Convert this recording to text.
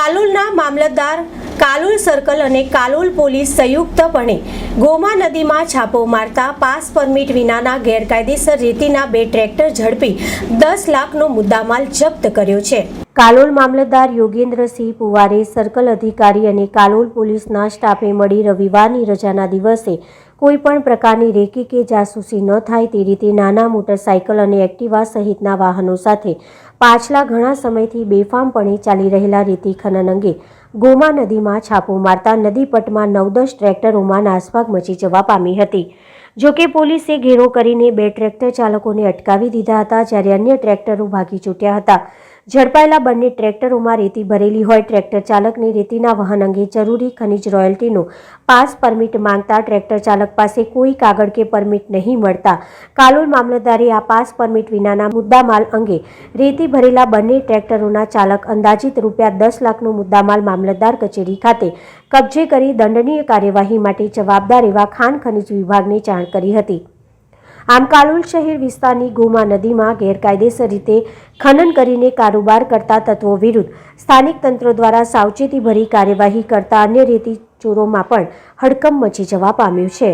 કાલોલના મામલતદાર, Kalol circle અને Kalol police સંયુક્તપણે Goma નદીમાં છાપો મારતા પાસ પરમિટ વિનાના ગેરકાયદેસર રેતીના બે ટ્રેક્ટર ઝડપી દસ લાખનો મુદ્દામાલ જપ્ત કર્યો છે. કાલોલ મામલતદાર યોગેન્દ્રસિંહ પુવારે સર્કલ અધિકારી અને કાલોલ પોલીસના સ્ટાફે મળી રવિવારની રજાના દિવસે કોઈપણ પ્રકારની રેકી કે જાસૂસી ન થાય તે રીતે નાના મોટરસાયકલ અને એક્ટિવા સહિતના વાહનો સાથે પાછલા ઘણા સમયથી બેફામપણે ચાલી રહેલા રેતી ખનન અંગે ગોમા નદીમાં છાપો મારતા નદીપટમાં નવ દસ ટ્રેક્ટરોમાં નાસભાગ મચી જવા પામી હતી. જોકે પોલીસે ઘેરો કરીને બે ટ્રેક્ટર ચાલકોને અટકાવી દીધા હતા, જ્યારે અન્ય ટ્રેક્ટરો ભાગી છૂટ્યા હતા. ઝડપાયેલા બંને ટ્રેક્ટરોમાં રેતી ભરેલી હોય, ટ્રેક્ટર ચાલકને રેતીના વહન અંગે જરૂરી ખનિજ રોયલ્ટીનો પાસ પરમિટ માંગતા ટ્રેક્ટર ચાલક પાસે કોઈ કાગળ કે પરમિટ નહીં મળતા. કાલોલ મામલતદારે આ પાસ પરમિટ વિનાના મુદ્દામાલ અંગે રેતી ભરેલા બંને ટ્રેક્ટરોના ચાલક અંદાજિત રૂપિયા દસ લાખનો મુદ્દામાલ મામલતદાર કચેરી ખાતે કબજે કરી દંડનીય કાર્યવાહી માટે જવાબદાર એવા ખાણ ખનિજ વિભાગને જાણ કરી હતી. આમ કાલોલ શહેર વિસ્તારની ગોમા નદીમાં ગેરકાયદેસર રીતે ખનન કરીને કારોબાર કરતા તત્વો વિરુદ્ધ સ્થાનિક તંત્ર દ્વારા સાવચેતીભરી કાર્યવાહી કરતા અન્ય રેતી ચોરોમાં પણ હડકંપ મચી જવા પામ્યું છે.